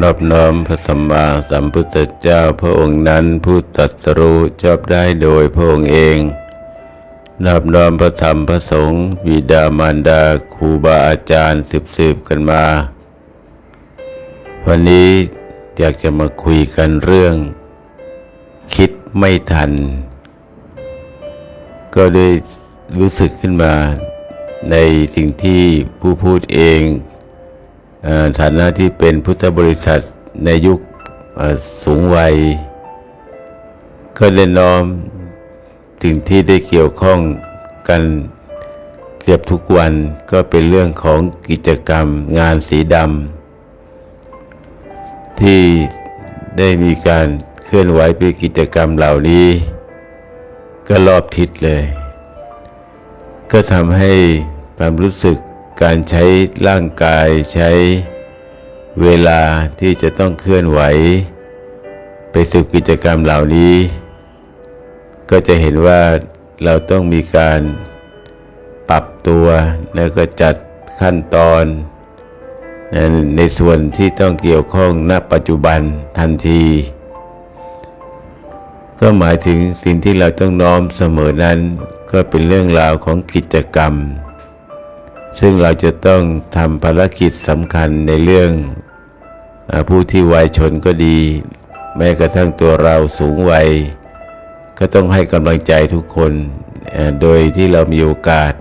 อนอบน้อมพระสัมมาสัมพุทธเจ้าพระองค์นั้นผู้ตรัสรู้ชอบได้โดยพระองค์เองนอบน้อมพระธรรมพระสงฆ์บิดามารดาครูบาอาจารย์สืบสืบๆกันมา วันนี้อยากจะมาคุยกันเรื่อง คิดไม่ทัน ก็ได้รู้สึกขึ้นมาในสิ่งที่ผู้พูดเอง ฐานะที่เป็นพุทธบริษัทในยุคสูงวัย ก็ได้น้อมสิ่งที่ได้เกี่ยวข้องกันเกือบทุกวันก็เป็นเรื่องของกิจกรรมงานสีดำที่ได้มีการเคลื่อนไหวไปกิจกรรมเหล่านี้ ก็รอบทิศเลย ก็ทำให้ความรู้สึก การใช้ร่างกายใช้เวลาที่จะต้องเคลื่อนไหว ไปสู่กิจกรรมเหล่านี้ ก็จะเห็นว่าเราต้องมีการปรับตัวแล้วก็จัดขั้นตอนในส่วนที่ต้องเกี่ยวข้องณปัจจุบันทันที ก็หมายถึงสิ่งที่เราต้องน้อมเสมอนั้น ก็เป็นเรื่องราวของกิจกรรม ซึ่งเราจะต้องทำภารกิจสำคัญในเรื่องอผู้ที่วัยชนก็ดี แม้กระทั่งตัวเราสูงวัย ก็ต้องให้กำลังใจทุกคน โดยที่เรามีโอกาส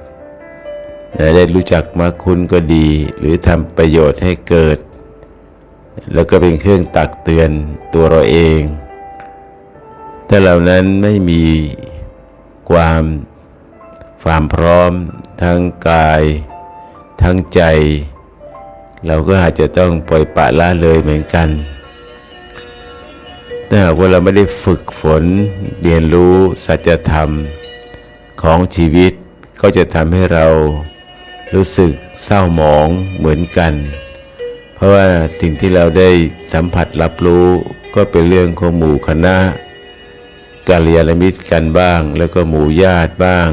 ได้รู้จักมาคุณก็ดี หรือทำประโยชน์ให้เกิด แล้วก็เป็นเครื่องตักเตือนตัวเราเอง ถ้าเหล่านั้นไม่มีความความพร้อมทั้งกาย ทั้งใจ เราก็อาจจะต้องปล่อยปละละเลยเหมือนกันถ้าหากว่าเราไม่ได้ฝึกฝนเรียนรู้สัจธรรมของชีวิตก็จะทำให้เรารู้สึกเศร้าหมองเหมือนกัน เพราะว่าสิ่งที่เราได้สัมผัสรับรู้ก็เป็นเรื่องของหมู่คณะกาลียรมิตรกันบ้าง แล้วก็หมู่ญาติบ้าง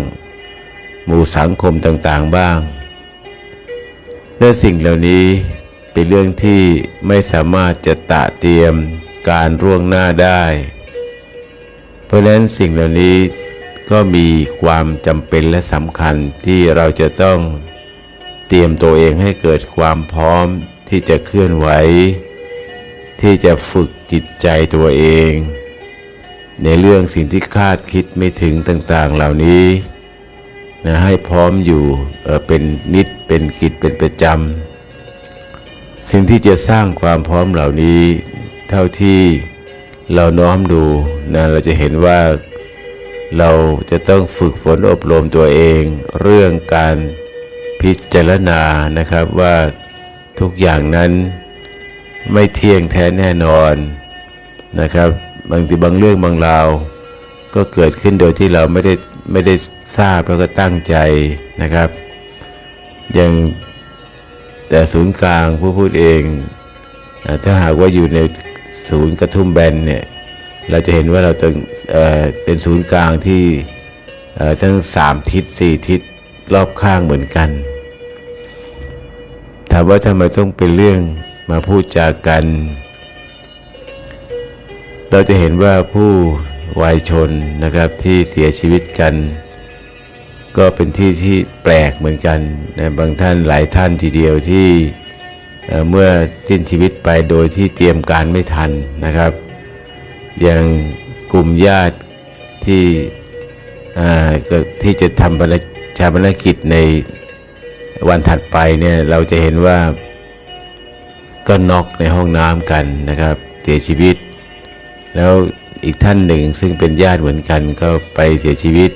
หมู่สังคมต่างๆบ้าง และสิ่งเหล่านี้เป็นเรื่องที่ไม่สามารถจะตะเตรียมการร่วงหน้าได้ เพราะฉะนั้นสิ่งเหล่านี้ก็มีความจำเป็นและสำคัญที่เราจะต้องเตรียมตัวเองให้เกิดความพร้อมที่จะเคลื่อนไหว ที่จะฝึกจิตใจตัวเอง ในเรื่องสิ่งที่คาดคิดไม่ถึงต่างๆเหล่านี้ นะให้พร้อมอยู่เเป็นนิดเป็นกิจเป็นประจำสิ่งที่จะสร้างความพร้อมเหล่านี้ เท่าที่เราน้อมดูนะเราจะเห็นว่าเราจะต้องฝึกฝนอบรมตัวเอง เรื่องการพิจารณานะครับว่าทุกอย่างนั้นไม่เที่ยงแท้แน่นอนนะครับ บางทีบางเรื่องบางราว ก็เกิดขึ้นโดยที่เราไม่ได้ ไม่ได้ทราบแล้วก็ตั้งใจนะครับอย่างแต่ศูนย์กลางผู้พูดเอง ถ้าหากว่าอยู่ในศูนย์กระทุ่มแบนเนี่ยเราจะเห็นว่าเราต้องเออเป็นศูนย์กลางที่เออทั้งสามทิศสี่ทิศรอบข้างเหมือนกัน ถามว่าทำไมต้องเป็นเรื่องมาพูดจากัน เราจะเห็นว่าผู้ วัยชนนะครับที่เสียชีวิตกัน ก็เป็นที่ที่แปลกเหมือนกันนะบางท่านหลายท่านทีเดียวที่เเมื่อสิ้นชีวิตไปโดยที่เตรียมการไม่ทันนะครับ อย่างกลุ่มญาติที่ที่จะทำภารชาปนกิจในวันถัดไปเนี่ยเราจะเห็นว่าก็น็อกในห้องน้ำกันนะครับ เสียชีวิต แล้ว อีกท่านหนึ่งซึ่งเป็นญาติเหมือนกันก็ไปเสียชีวิต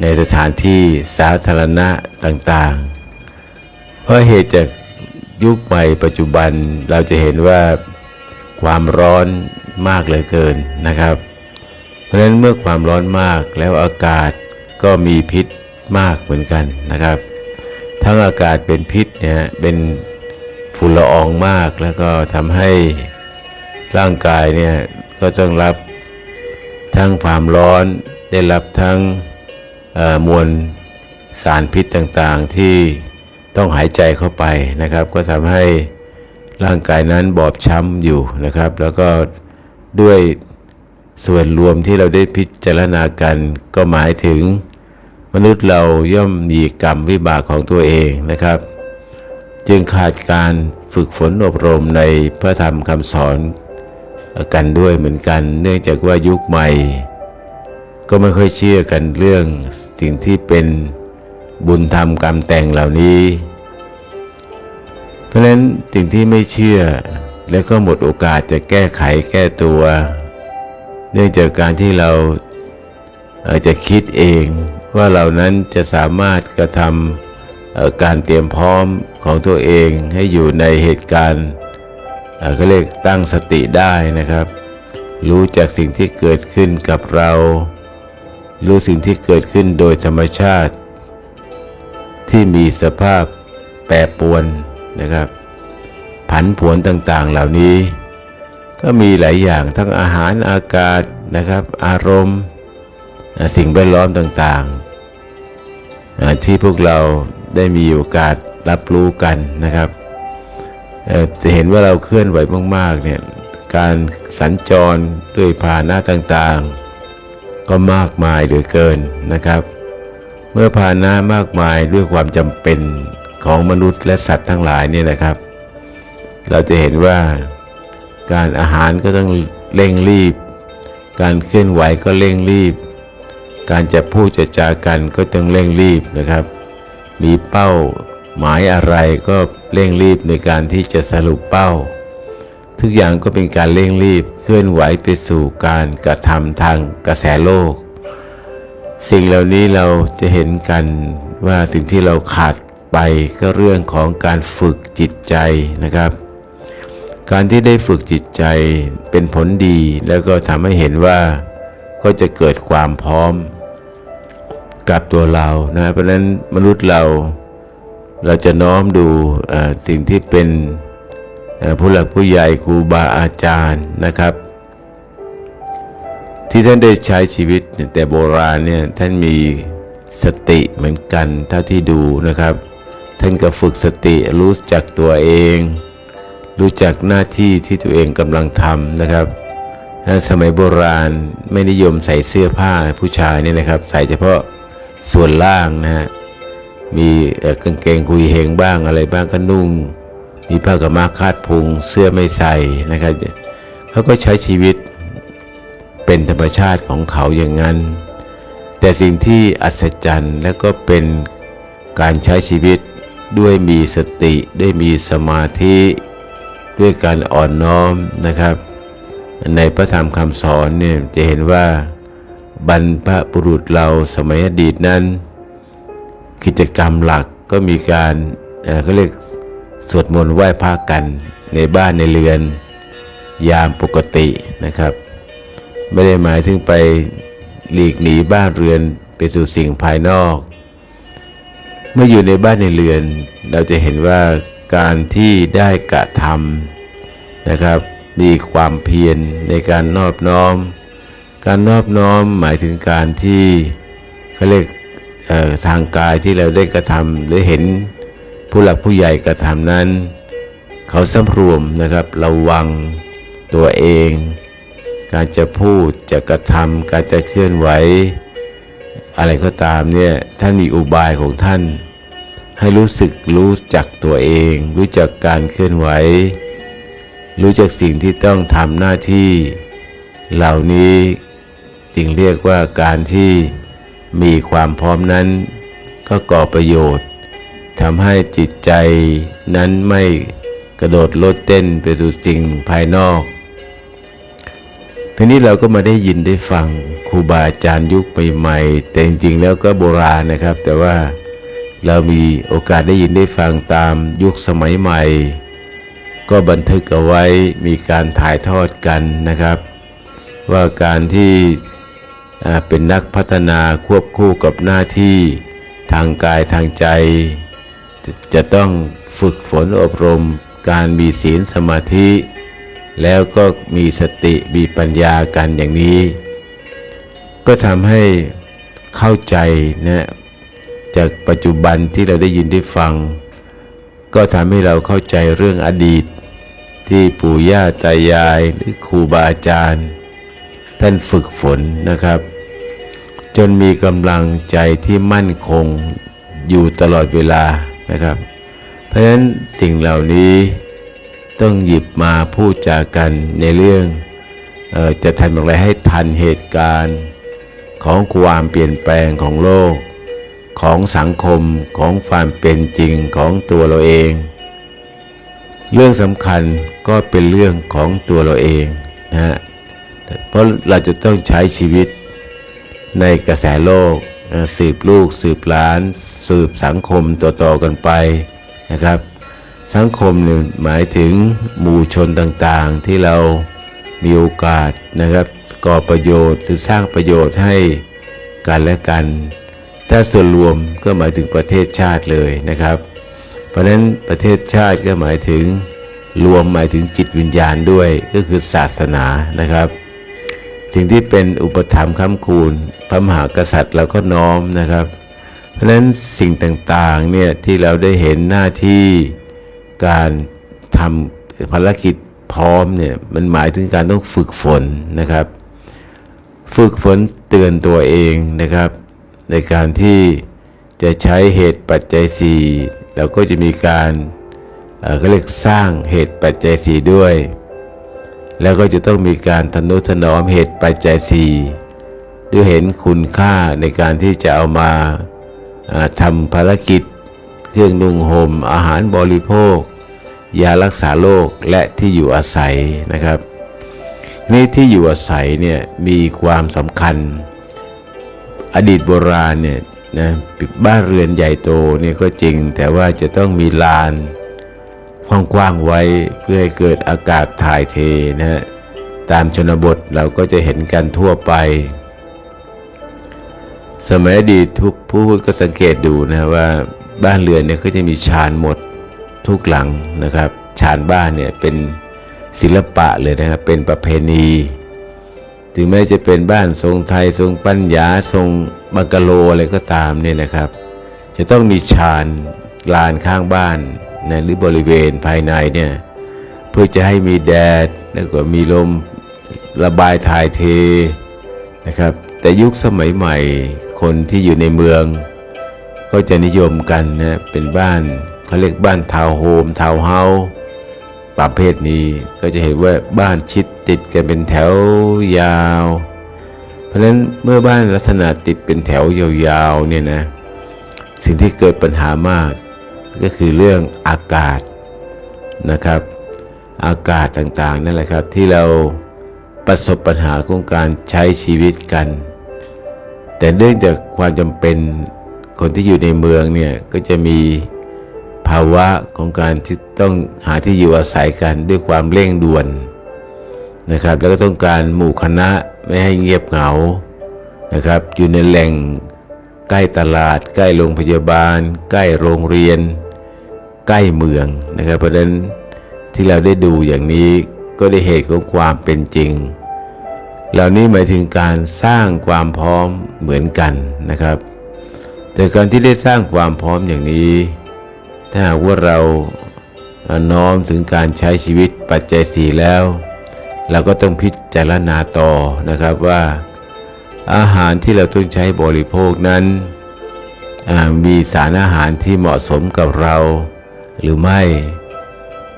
ในสถานที่สาธารณะต่างๆ เพราะเหตุจากยุคใหม่ปัจจุบันเราจะเห็นว่าความร้อนมากเหลือเกินนะครับ เพราะฉะนั้นเมื่อความร้อนมากแล้วอากาศก็มีพิษมากเหมือนกันนะครับ ทั้งอากาศเป็นพิษเนี่ยเป็นฝุ่นละอองมากแล้วก็ทำให้ร่างกายเนี่ยก็ต้องรับ ทั้งความร้อนได้รับทั้งมวลสารพิษต่างๆ ที่ต้องหายใจเข้าไปนะครับ ก็ทำให้ร่างกายนั้นบอบช้ำอยู่นะครับ แล้วก็ด้วยส่วนรวมที่เราได้พิจารณากันก็หมายถึงมนุษย์เราย่อมมีกรรมวิบากของตัวเองนะครับ จึงขาดการฝึกฝนอบรมในพระธรรมคำสอน กันด้วยเหมือนกัน เนื่องจากว่ายุคใหม่ ก็ไม่ค่อยเชื่อกันเรื่องสิ่งที่เป็นบุญธรรมกรรมแต่งเหล่านี้ เพราะฉะนั้นสิ่งที่ไม่เชื่อแล้วก็หมดโอกาสจะแก้ไขแก้ตัว เนื่องจากการที่เราอ่อจะคิดเองว่าเรานั้นจะสามารถกระทำการเตรียมพร้อมของตัวเองให้อยู่ในเหตุการณ์ เอ่อเขาเรียกตั้งสติได้นะครับ รู้จากสิ่งที่เกิดขึ้นกับเรา รู้สิ่งที่เกิดขึ้นโดยธรรมชาติ ที่มีสภาพแปรปรวนนะครับ ผันผวนต่างๆเหล่านี้ ก็มีหลายอย่างทั้งอาหารอากาศนะครับ อารมณ์ สิ่งแวดล้อมต่างๆ ที่พวกเราได้มีโอกาสรับรู้กันนะครับ จะเห็นว่าเราเคลื่อนไหวมาก ๆ เนี่ย การสัญจรด้วยพาหนะต่างๆ ก็มากมายเหลือเกินนะครับ เมื่อพาหนะมากมายด้วยความจำเป็นของมนุษย์และสัตว์ทั้งหลายเนี่ยนะครับ เราจะเห็นว่าการอาหารก็ต้องเร่งรีบ การเคลื่อนไหวก็เร่งรีบ การจะพูดจะจากันก็ต้องเร่งรีบนะครับ มีเป้า หมายอะไรก็เร่งรีบในการที่จะสรุปเป้า ทุกอย่างก็เป็นการเร่งรีบเคลื่อนไหวไปสู่การกระทำทางกระแสโลก สิ่งเหล่านี้เราจะเห็นกันว่าสิ่งที่เราขาดไปก็เรื่องของการฝึกจิตใจนะครับ การที่ได้ฝึกจิตใจเป็นผลดีแล้วก็ทำให้เห็นว่าก็จะเกิดความพร้อมกับตัวเรานะเพราะฉะนั้นมนุษย์เรา เราจะน้อมดูสิ่งที่เป็นผู้หลักผู้ใหญ่ครูบาอาจารย์นะครับ ที่ท่านได้ใช้ชีวิตแต่โบราณเนี่ยท่านมีสติเหมือนกันเท่าที่ดูนะครับ ท่านก็ฝึกสติรู้จักตัวเอง รู้จักหน้าที่ที่ตัวเองกำลังทำนะครับสมัยโบราณไม่นิยมใส่เสื้อผ้าผู้ชายเนี่ยนะครับ ใส่เฉพาะส่วนล่างนะฮะ มีกางเกงคุยเฮงบ้างอะไรบ้างก็นุ่ง มีผ้ากมาคาดพุงเสื้อไม่ใส่นะครับเขาก็ใช้ชีวิตเป็นธรรมชาติของเขาอย่างนั้น แต่สิ่งที่อัศจรรย์และก็เป็นการใช้ชีวิตด้วยมีสติด้วยมีสมาธิด้วยการอ่อนน้อมนะครับ ในพระธรรมคำสอนเนี่ยจะเห็นว่าบรรพบุรุษเราสมัยอดีตนั้น กิจกรรมหลักก็มีการเอ่อเขาเรียกสวดมนต์ไหว้พระกันในบ้านในเรือนยามปกตินะครับ ไม่ได้หมายถึงไปหลีกหนีบ้านเรือนไปสู่สิ่งภายนอก เมื่ออยู่ในบ้านในเรือน เราจะเห็นว่าการที่ได้กระทำนะครับ มีความเพียรในการนอบน้อม การนอบน้อมหมายถึงการที่เขาเรียก ทางกายที่เราได้กระทำหรือเห็นผู้หลักผู้ใหญ่กระทำนั้น เขาสำรวมนะครับระวังตัวเอง การจะพูดจะกระทำการจะเคลื่อนไหว อะไรก็ตามเนี่ยท่านมีอุบายของท่าน ให้รู้สึกรู้จักตัวเอง รู้จักการเคลื่อนไหว รู้จักสิ่งที่ต้องทำหน้าที่ เหล่านี้จึงเรียกว่าการที่ มีความพร้อมนั้นก็ก่อประโยชน์ทำให้จิตใจนั้นไม่กระโดดโลดเต้นไปสู่สิ่งภายนอก ทีนี้เราก็มาได้ยินได้ฟังครูบาอาจารย์ยุคใหม่ๆแต่จริงๆแล้วก็โบราณนะครับ แต่ว่าเรามีโอกาสได้ยินได้ฟังตามยุคสมัยใหม่ ก็บันทึกเอาไว้มีการถ่ายทอดกันนะครับ ว่าการที่ เป็นนักพัฒนาควบคู่กับหน้าที่ทางกายทางใจ จะต้องฝึกฝนอบรมการมีศีลสมาธิ แล้วก็มีสติมีปัญญากันอย่างนี้ ก็ทำให้เข้าใจนะจากปัจจุบันที่เราได้ยินได้ฟัง ก็ทำให้เราเข้าใจเรื่องอดีต ที่ปู่ย่าตายายหรือครูบาอาจารย์ ท่านฝึกฝนนะครับ จนมีกำลังใจที่มั่นคงอยู่ตลอดเวลานะครับ เพราะฉะนั้นสิ่งเหล่านี้ต้องหยิบมาพูดจากันในเรื่องออจะทำอย่างไรให้ทันเหตุการณ์ของความเปลี่ยนแปลงของโลก ของสังคมของความเป็นจริงของตัวเราเอง เรื่องสำคัญก็เป็นเรื่องของตัวเราเองนะฮะ เพราะเราจะต้องใช้ชีวิตในกระแสโลก สืบลูก สืบหลาน สืบสังคมต่อๆกันไปนะครับ สังคมเนี่ยหมายถึงหมู่ชนต่างๆที่เรามีโอกาสนะครับก่อประโยชน์หรือสร้างประโยชน์ให้กันและกัน ถ้าส่วนรวมก็หมายถึงประเทศชาติเลยนะครับ เพราะฉะนั้นประเทศชาติก็หมายถึงรวมหมายถึงจิตวิญญาณด้วยก็คือศาสนานะครับ สิ่งที่เป็นอุปถัมภ์ค้ำคูณพระมหากษัตริย์เราก็น้อมนะครับ เพราะฉะนั้นสิ่งต่างๆเนี่ยที่เราได้เห็นหน้าที่การทำภารกิจพร้อมเนี่ยมันหมายถึงการต้องฝึกฝนนะครับ ฝึกฝนเตือนตัวเองนะครับ ในการที่จะใช้เหตุปัจจัยสี่เราก็จะมีการเขาเรียกสร้างเหตุปัจจัยสี่ด้วย แล้วก็จะต้องมีการทนุถนอมเหตุปัจจัยสี่ด้วยเห็นคุณค่าในการที่จะเอามาทำภารกิจ เครื่องนุ่งห่มอาหารบริโภค ยารักษาโรคและที่อยู่อาศัยนะครับนี่ที่อยู่อาศัยเนี่ยมีความสำคัญ อดีตโบราณเนี่ยนะบ้านเรือนใหญ่โตเนี่ยก็จริงแต่ว่าจะต้องมีลาน กว้างๆไว้เพื่อให้เกิดอากาศถ่ายเทนะฮะตามชนบทเราก็จะเห็นกันทั่วไป สมัยอดีตทุกผู้พูดก็สังเกตดูนะว่าบ้านเรือนเนี่ยก็จะมีชานหมดทุกหลังนะครับ ชานบ้านเนี่ยเป็นศิลปะเลยนะครับ เป็นประเพณี ถึงแม้จะเป็นบ้านทรงไทยทรงปัญญาทรงบังกะโลอะไรก็ตามเนี่ยนะครับ จะต้องมีชานลานข้างบ้าน นะหรือบริเวณภายในเนี่ยเพื่อจะให้มีแดดแล้วก็มีลมระบายถ่ายเทนะครับ แต่ยุคสมัยใหม่คนที่อยู่ในเมือง ก็จะนิยมกันนะเป็นบ้านเขาเรียกบ้านทาวน์โฮมทาวน์เฮาส์ประเภทนี้ก็จะเห็นว่าบ้านชิดติดกันเป็นแถวยาว เพราะฉะนั้นเมื่อบ้านลักษณะติดเป็นแถวยาวๆเนี่ยนะสิ่งที่เกิดปัญหามาก ก็คือเรื่องอากาศนะครับ อากาศต่างๆนั่นแหละครับที่เราประสบปัญหาของการใช้ชีวิตกัน แต่เนื่องจากความจำเป็นคนที่อยู่ในเมืองเนี่ยก็จะมีภาวะของการที่ต้องหาที่อยู่อาศัยกันด้วยความเร่งด่วนนะครับ แล้วก็ต้องการหมู่คณะไม่ให้เงียบเหงานะครับ อยู่ในแหล่งใกล้ตลาด ใกล้โรงพยาบาล ใกล้โรงเรียน ใกล้เมืองนะครับเพราะฉะนั้นที่เราได้ดูอย่างนี้ก็ได้เหตุของความเป็นจริง เหล่านี้หมายถึงการสร้างความพร้อมเหมือนกันนะครับ แต่การที่ได้สร้างความพร้อมอย่างนี้ ถ้าหากว่าเราน้อมถึงการใช้ชีวิตปัจจัยสี่แล้ว เราก็ต้องพิจารณาต่อนะครับว่า อาหารที่เราต้องใช้บริโภคนั้นมีสารอาหารที่เหมาะสมกับเรา หรือไม่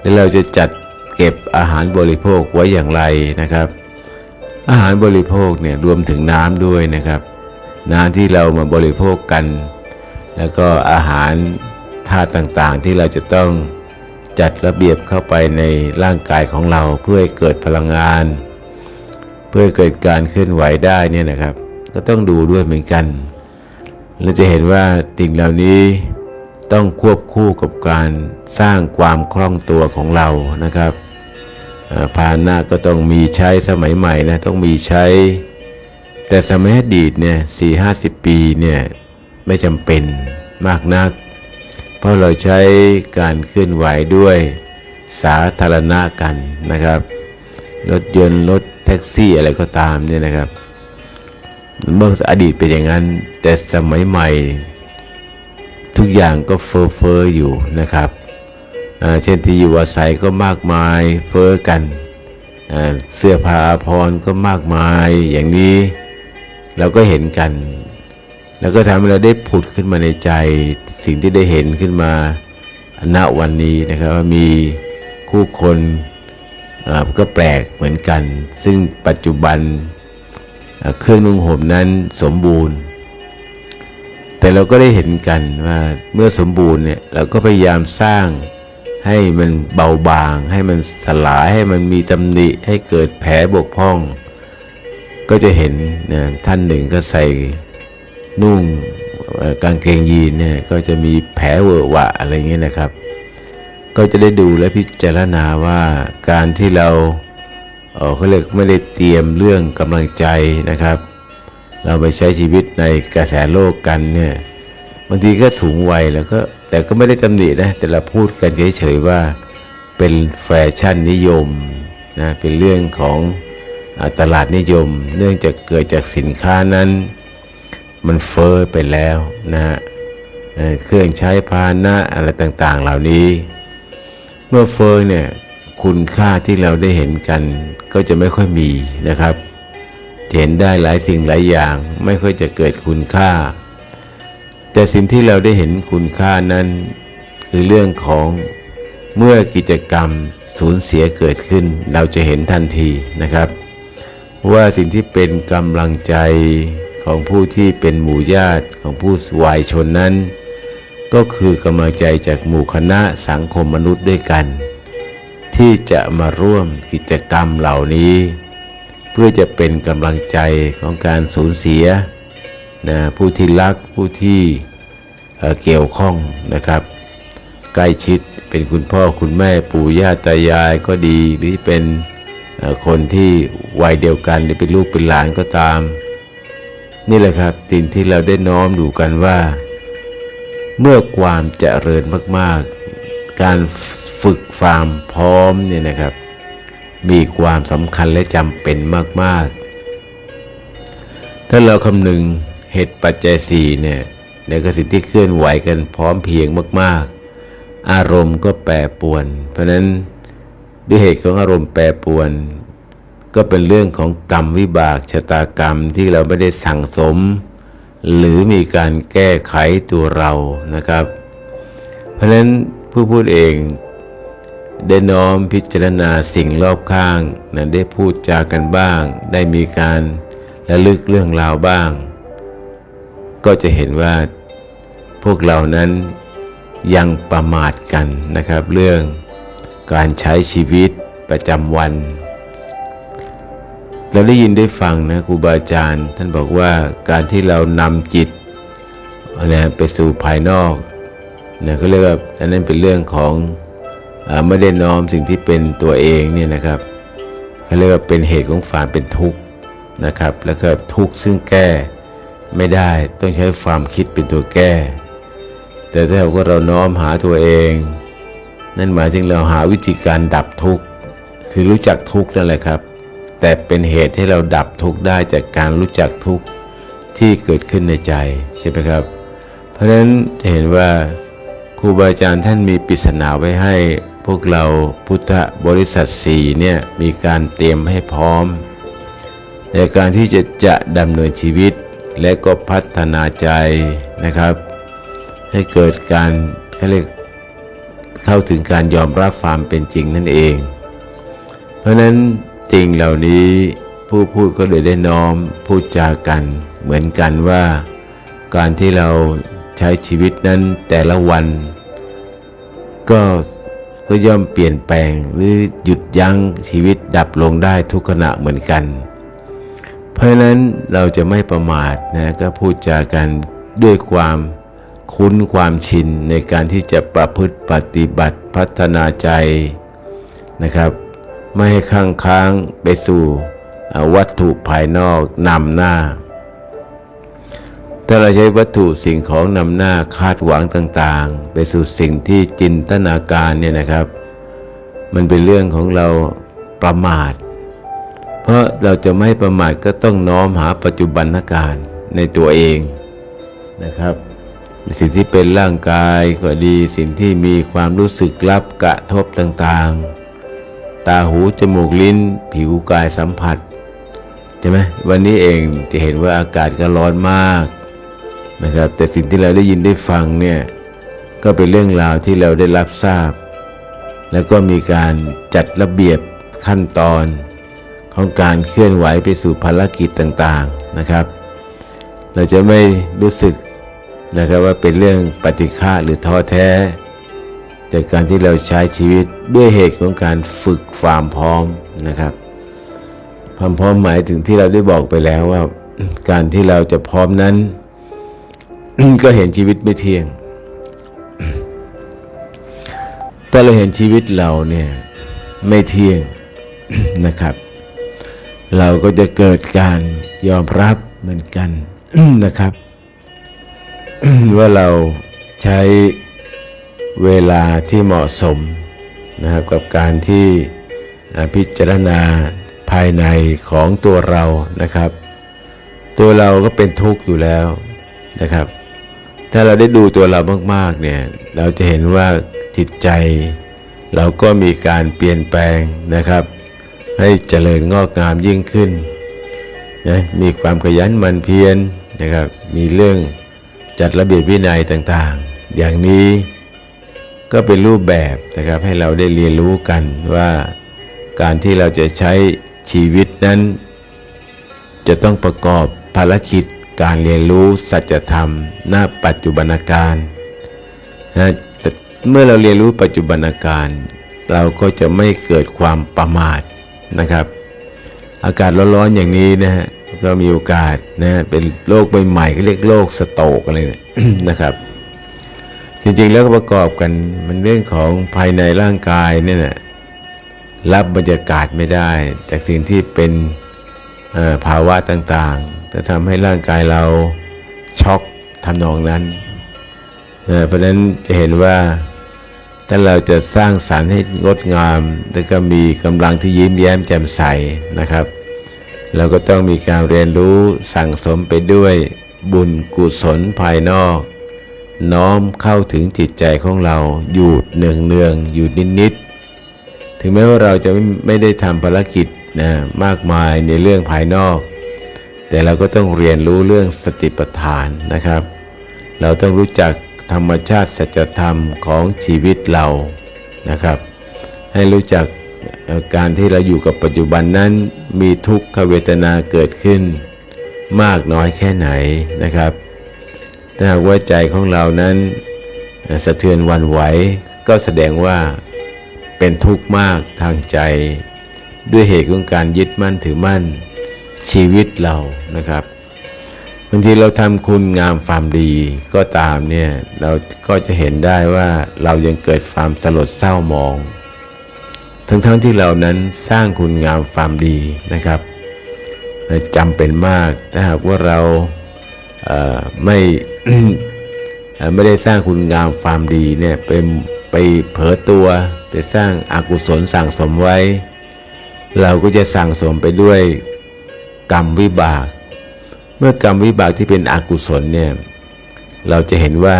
และเราจะจัดเก็บอาหารบริโภคไว้อย่างไรนะครับ อาหารบริโภคเนี่ยรวมถึงน้ำด้วยนะครับ น้ำที่เรามาบริโภคกัน แล้วก็อาหารธาตุต่างๆ ที่เราจะต้องจัดระเบียบเข้าไปในร่างกายของเราเพื่อให้เกิดพลังงาน เพื่อเกิดการเคลื่อนไหวได้เนี่ยนะครับ ก็ต้องดูด้วยเหมือนกัน เราจะเห็นว่าสิ่งเหล่านี้ ต้องควบคู่กับการสร้างความคล่องตัวของเรานะครับอ่าพาหนะก็ต้องมีใช้สมัยใหม่นะต้องมีใช้ แต่สมัยอดีตเนี่ยสี่ห้าสิบปีเนี่ยไม่จำเป็นมากนัก เพราะเราใช้การเคลื่อนไหวด้วยสาธารณะกันนะครับ รถยนต์รถแท็กซี่อะไรก็ตามเนี่ยนะครับเมื่ออดีตเป็นอย่างนั้น แต่สมัยใหม่ ทุกอย่างก็เฟอเฟออยู่นะครับเช่นที่อยู่อาศัยก็มากมายเฟ้อกันเสื้อผ้าอาภรก็มากมายอย่างนี้เราก็เห็นกัน แล้วก็ทำให้เราได้ผุดขึ้นมาในใจสิ่งที่ได้เห็นขึ้นมาณวันนี้นะครับว่ามีคู่คนก็แปลกเหมือนกัน ซึ่งปัจจุบันเครื่องนุ่งห่มนั้นสมบูรณ์ แต่เราก็ได้เห็นกันว่าเมื่อสมบูรณ์เนี่ยเราก็พยายามสร้างให้มันเบาบาง ให้มันสลายให้มันมีตำหนิให้เกิดแผลบกพร่อง ก็จะเห็นนะท่านหนึ่งก็ใส่นุ่งกางเกงยีนเนี่ยก็จะมีแผลเวอะหวะอะไรเงี้ยนะครับ ก็จะได้ดูและพิจารณาว่าการที่เราเออเขาเรียกไม่ได้เตรียมเรื่องกำลังใจนะครับ เราไปใช้ชีวิตในกระแสโลกกันเนี่ยบางทีก็สูงวัยแล้วก็แต่ก็ไม่ได้ตำหนินะแต่เราพูดกันเฉยๆว่าเป็นแฟชั่นนิยมนะเป็นเรื่องของอตลาดนิยม เนื่องจากเกิดจากสินค้านั้น มันเฟอ้อไปแล้วนะฮะเเครื่องใช้พาหนะอะไรต่างๆ เหล่านี้ เมื่อเฟอ้อเนี่ยคุณค่าที่เราได้เห็นกันก็จะไม่ค่อยมีนะครับ เห็นได้หลายสิ่งหลายอย่างไม่ค่อยจะเกิดคุณค่า แต่สิ่งที่เราได้เห็นคุณค่านั้น คือเรื่องของเมื่อกิจกรรมสูญเสียเกิดขึ้น เราจะเห็นทันทีนะครับ ว่าสิ่งที่เป็นกำลังใจของผู้ที่เป็นหมู่ญาติของผู้วายชนนั้น ก็คือกำลังใจจากหมู่คณะสังคมมนุษย์ด้วยกัน ที่จะมาร่วมกิจกรรมเหล่านี้ พื่อจะเป็นกำลังใจของการสูญเสียนะผู้ที่รักผู้ที่เเกี่ยวข้องนะครับ ใกล้ชิดเป็นคุณพ่อคุณแม่ปู่ย่าตายายก็ดี หรือเป็นคนที่วัยเดียวกันหรือเป็นลูกเป็นหลานก็ตาม นี่แหละครับสิ่งที่เราได้น้อมดูกันว่า เมื่อความเจริญมาก ๆ การฝึกฟาร์มพร้อมเนี่ยนะครับ มีความสำคัญและจำเป็นมาก ๆ ถ้าเราคำนึงเหตุปัจจัยสี่เนี่ยในกสิ่งที่เคลื่อนไหวกันพร้อมเพรียงมาก ๆ อารมณ์ก็แปรปรวน เพราะนั้นด้วยเหตุของอารมณ์แปรปรวน ก็เป็นเรื่องของกรรมวิบากชะตากรรมที่เราไม่ได้สั่งสม หรือมีการแก้ไขตัวเรานะครับ เพราะนั้นผู้พูดเอง ได้น้อมพิจารณาสิ่งรอบข้างนะได้พูดจากันบ้าง ได้มีการระลึกเรื่องราวบ้าง ก็จะเห็นว่าพวกเรานั้นยังประมาทกันนะครับ เรื่องการใช้ชีวิตประจำวัน เราได้ยินได้ฟังนะครูบาอาจารย์ ท่านบอกว่าการที่เรานำจิตนะไปสู่ภายนอกนะเขาเรียกว่าอันนั้นเป็นเรื่องของ ไม่ได้น้อมสิ่งที่เป็นตัวเองเนี่ยนะครับเขาเรียกว่าเป็นเหตุของความเป็นทุกข์นะครับ แล้วก็ทุกข์ซึ่งแก้ไม่ได้ต้องใช้ความคิดเป็นตัวแก้ แต่ถ้าว่าเราน้อมหาตัวเอง นั่นหมายถึงเราหาวิธีการดับทุกข์คือรู้จักทุกข์นั่นแหละครับ แต่เป็นเหตุให้เราดับทุกข์ได้จากการรู้จักทุกข์ที่เกิดขึ้นในใจใช่ไหมครับ เพราะฉะนั้นจะเห็นว่าครูบาอาจารย์ท่านมีปริศนาไว้ให้ พวกเราพุทธบริษัทสี่เนี่ยมีการเตรียมให้พร้อม ในการที่จะจะดำเนินชีวิตและก็พัฒนาใจนะครับ ให้เกิดการเขาเรียกเข้าถึงการยอมรับความเป็นจริงนั่นเอง เพราะฉะนั้นสิ่งเหล่านี้ผู้พูดก็เลยได้น้อมพูดจากัน เหมือนกันว่า การที่เราใช้ชีวิตนั้นแต่ละวัน ก็ ก็ย่อมเปลี่ยนแปลงหรือหยุดยั้งชีวิตดับลงได้ทุกขณะเหมือนกัน เพราะฉะนั้นเราจะไม่ประมาทนะก็พูดจากันด้วยความคุ้นความชินในการที่จะประพฤติปฏิบัติพัฒนาใจนะครับ ไม่ให้ข้างค้างไปสู่วัตถุภายนอกนำหน้า ถ้าเราใช้วัตถุสิ่งของนำหน้าคาดหวังต่างๆ ไปสู่สิ่งที่จินตนาการเนี่ยนะครับ มันเป็นเรื่องของเราประมาท เพราะเราจะไม่ประมาทก็ต้องน้อมหาปัจจุบันการในตัวเองนะครับ สิ่งที่เป็นร่างกายก็ดีสิ่งที่มีความรู้สึกรับกระทบต่างๆ ตาหูจมูกลิ้น ผิวกายสัมผัสใช่ไหมวันนี้เองจะเห็นว่าอากาศก็ร้อนมาก นะครับ แต่สิ่งที่เราได้ยินได้ฟังเนี่ยก็เป็นเรื่องราวที่เราได้รับทราบ แล้วก็มีการจัดระเบียบขั้นตอนของการเคลื่อนไหวไปสู่ภารกิจต่างๆนะครับ เราจะไม่รู้สึกนะครับว่าเป็นเรื่องปฏิฆาหรือท้อแท้จากการที่เราใช้ชีวิตด้วยเหตุของการฝึกความพร้อมนะครับ ความพร้อมหมายถึงที่เราได้บอกไปแล้วว่า การที่เราจะพร้อมนั้น ก็เห็นชีวิตไม่เที่ยง ถ้าเราเห็นชีวิตเราเนี่ยไม่เที่ยงนะครับ เราก็จะเกิดการยอมรับเหมือนกันนะครับ ว่าเราใช้เวลาที่เหมาะสมนะครับกับการที่พิจารณาภายในของตัวเรานะครับ ตัวเราก็เป็นทุกข์อยู่แล้วนะครับ ถ้าเราได้ดูตัวเรามากๆเนี่ยเราจะเห็นว่าจิตใจ เราก็มีการเปลี่ยนแปลงนะครับ ให้เจริญงอกงามยิ่งขึ้นนะมีความขยันหมันเพียรนะครับ มีเรื่องจัดระเบียบวินัยต่างๆ อย่างนี้ก็เป็นรูปแบบนะครับให้เราได้เรียนรู้กันว่าการที่เราจะใช้ชีวิตนั้น จะต้องประกอบภารกิจ การเรียนรู้สัจธรรมณปัจจุบันการนะเมื่อเราเรียนรู้ปัจจุบันการ เราก็จะไม่เกิดความประมาทนะครับ อากาศร้อนๆอย่างนี้นะฮะก็มีโอกาสนะฮะเป็นโรคใหม่ๆเขาเรียกโรคสโตกอะไรเนี่ยนะครับ จริงๆแล้วก็ประกอบกันมันเรื่องของภายในร่างกายเนี่ยนะรับบรรยากาศไม่ได้ จากสิ่งที่เป็น ภาวะต่างๆ จะทำให้ร่างกายเราช็อกทำนองนั้นเเพราะฉะนั้นจะเห็นว่าถ้าเราจะสร้างสรรค์ให้งดงาม แล้วก็มีกำลังที่ยิ้มแย้มแจ่มใสนะครับ เราก็ต้องมีการเรียนรู้สั่งสมไปด้วยบุญกุศลภายนอก น้อมเข้าถึงจิตใจของเราอยู่เนืองเนืองอยู่นิดๆถึงแม้ว่าเราจะไม่ได้ทำภารกิจ นะมากมายในเรื่องภายนอก แต่เราก็ต้องเรียนรู้เรื่องสติปัฏฐานนะครับ เราต้องรู้จักธรรมชาติสัจธรรมของชีวิตเรานะครับ ให้รู้จักการที่เราอยู่กับปัจจุบันนั้น มีทุกขเวทนาเกิดขึ้น มากน้อยแค่ไหนนะครับ ถ้าหากว่าใจของเรานั้นสะเทือนวันไหวก็แสดงว่าเป็นทุกข์มากทางใจ ด้วยเหตุของการยึดมั่นถือมั่นชีวิตเรานะครับบางทีเราทำคุณงามความดีก็ตามเนี่ยเราก็จะเห็นได้ว่าเรายังเกิดความสลดเศร้ามอง ทั้งๆทที่เรานั้นสร้างคุณงามความดีนะครับจำเป็นมากถ้าหากว่าเราเไม่ไม่ได้สร้างคุณงามความดีเนี่ยเป็นไปเผลอตัวไปสร้างอากุศลสั่งสมไว้ เราก็จะสั่งสมไปด้วยกรรมวิบาก เมื่อกรรมวิบากที่เป็นอกุศลเนี่ยเราจะเห็นว่า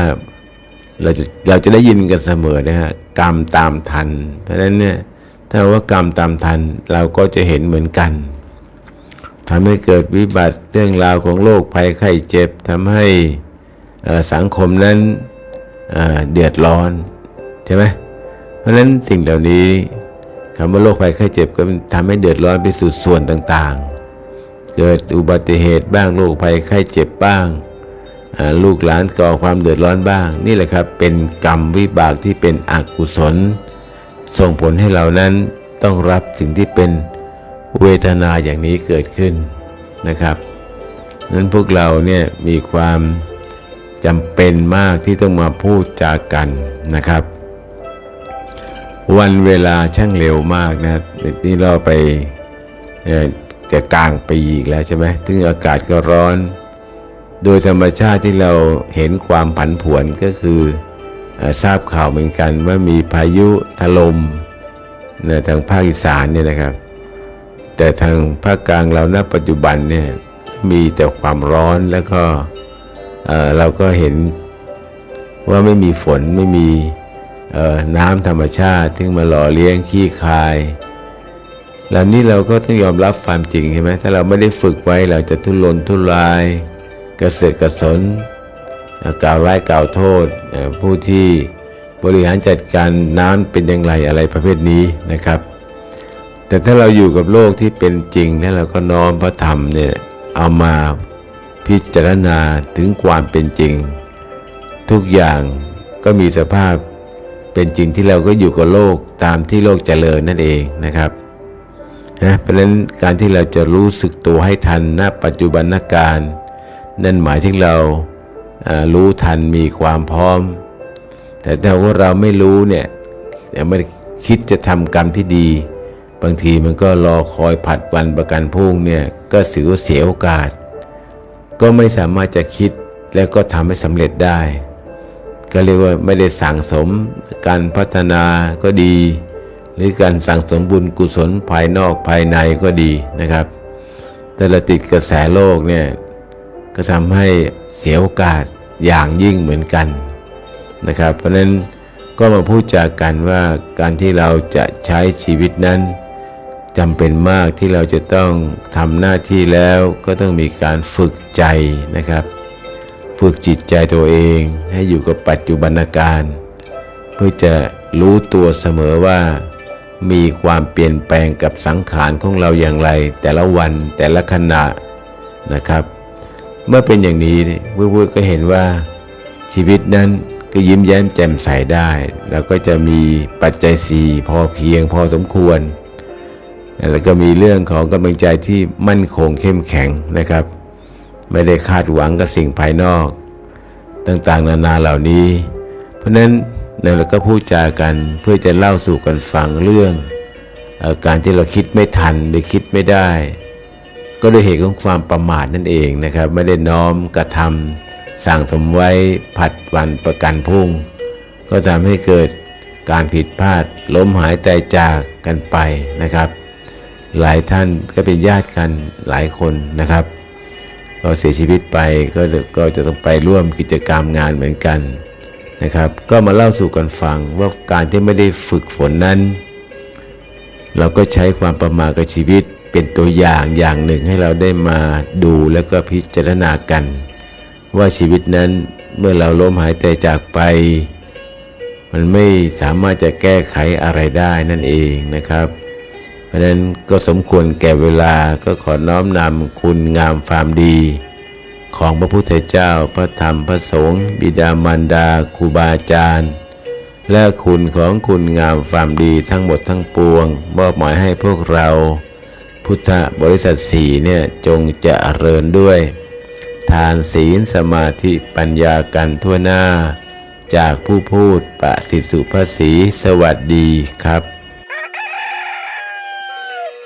เราจะเราจะได้ยินกันเสมอนะฮะกรรมตามทัน เพราะฉะนั้นเนี่ยถ้าว่ากรรมตามทันเราก็จะเห็นเหมือนกันทำให้เกิดวิบัติเรื่องราวของโรคภัยไข้เจ็บทำให้สังคมนั้นเอ่อเดือดร้อนใช่ไหมเพราะฉะนั้นสิ่งเหล่านี้ คำว่าโรคภัยไข้เจ็บก็ทำให้เดือดร้อนไปสู่ส่วนต่างๆ เกิดอุบัติเหตุบ้างโรคภัยไข้เจ็บบ้าง ลูกหลานก่อความเดือดร้อนบ้าง นี่แหละครับเป็นกรรมวิบากที่เป็นอกุศล ส่งผลให้เรานั้นต้องรับสิ่งที่เป็นเวทนาอย่างนี้เกิดขึ้นนะครับนั้นพวกเราเนี่ยมีความจำเป็นมากที่ต้องมาพูดจากันนะครับ วันเวลาช่างเร็วมากนะนี่เราไปจะกลางปีอีกแล้วใช่ไหมถึงอากาศก็ร้อน โดยธรรมชาติที่เราเห็นความผันผวนก็คืออทราบข่าวเหมือนกันว่ามีพายุถล่มทางภาคอีสานเนี่ยนะครับ แต่ทางภาคกลางเราณปัจจุบันเนี่ยมีแต่ความร้อนแล้วก็เราก็เห็นว่าไม่มีฝนไม่มี น้ำธรรมชาติที่มาหล่อเลี้ยงขี้คายแล้วนี้เราก็ต้องยอมรับความจริงใช่ไหมถ้าเราไม่ได้ฝึกไว้เราจะทุรนทุราย กระเสือกกระสนกล่าวร้ายกล่าวโทษผู้ที่บริหารจัดการน้ำเป็นอย่างไรอะไรประเภทนี้นะครับ แต่ถ้าเราอยู่กับโลกที่เป็นจริงแล้วเราก็น้อมพระธรรมเนี่ยเอามาพิจารณาถึงความเป็นจริง ทุกอย่างก็มีสภาพ เป็นจริงที่เราก็อยู่กับโลกตามที่โลกเจริญนั่นเองนะครับนะเพราะฉะนั้นการที่เราจะรู้สึกตัวให้ทันณปัจจุบันการ นั่นหมายถึงเรารู้ทันมีความพร้อม แต่ถ้าว่าเราไม่รู้เนี่ยยังไม่คิดจะทำกรรมที่ดี บางทีมันก็รอคอยผัดวันประกันพรุ่งเนี่ยก็เสียเสียโอกาส ก็ไม่สามารถจะคิดแล้วก็ทำให้สำเร็จได้ ก็เรียกว่าไม่ได้สั่งสมการพัฒนาก็ดี หรือการสั่งสมบุญกุศลภายนอกภายในก็ดีนะครับ แต่เราติดกระแสโลกเนี่ยก็ทำให้เสียโอกาสอย่างยิ่งเหมือนกันนะครับ เพราะนั้นก็มาพูดจากกันว่าการที่เราจะใช้ชีวิตนั้นจำเป็นมากที่เราจะต้องทำหน้าที่แล้วก็ต้องมีการฝึกใจนะครับ ฝึกจิตใจตัวเองให้อยู่กับปัจจุบันการ เพื่อจะรู้ตัวเสมอว่า มีความเปลี่ยนแปลงกับสังขารของเราอย่างไร แต่ละวันแต่ละขณะนะครับ เมื่อเป็นอย่างนี้เนี่ยพูดก็เห็นว่าชีวิตนั้นก็ยิ้มแย้มแจ่มใสได้ แล้วก็จะมีปัจจัยสี่พอเพียงพอสมควร แล้วก็มีเรื่องของกำลังใจที่มั่นคงเข้มแข็งนะครับ ไม่ได้คาดหวังกับสิ่งภายนอก ต่างๆ นานาเหล่านี้ เพราะนั้นเราก็พูดจากันเพื่อจะเล่าสู่กันฟังเรื่องออการที่เราคิดไม่ทันหรือคิดไม่ได้ ก็ด้วยเหตุของความประมาทนั่นเองนะครับ ไม่ได้น้อมกระทำสั่งสมไว้ผัดวันประกันพรุ่ง ก็ทำให้เกิดการผิดพลาดล้มหายใจจากกันไปนะครับ หลายท่านก็เป็นญาติกันหลายคนนะครับ ก็เสียชีวิตไปก็ก็จะต้องไปร่วมกิจกรรมงานเหมือนกันนะครับ ก็มาเล่าสู่กันฟังว่าการที่ไม่ได้ฝึกฝนนั้น เราก็ใช้ความประมาทกับชีวิตเป็นตัวอย่างอย่างหนึ่งให้เราได้มาดูแล้วก็พิจารณากัน ว่าชีวิตนั้นเมื่อเราล้มหายใจจากไป มันไม่สามารถจะแก้ไขอะไรได้นั่นเองนะครับ เพราะนั้นก็สมควรแก่เวลาก็ขอน้อมนำคุณงามความดี ของพระพุทธเจ้าพระธรรมพระสงฆ์บิดามารดาครูบาอาจารย์ และคุณของคุณงามความดีทั้งหมดทั้งปวง มอบหมายให้พวกเรา พุทธบริษัทสีเนี่ยจงจะเริญด้วย ทานศีลสมาธิปัญญากันทั่วหน้า จากผู้พูดปะสิสุภาษีสวัสดีครับ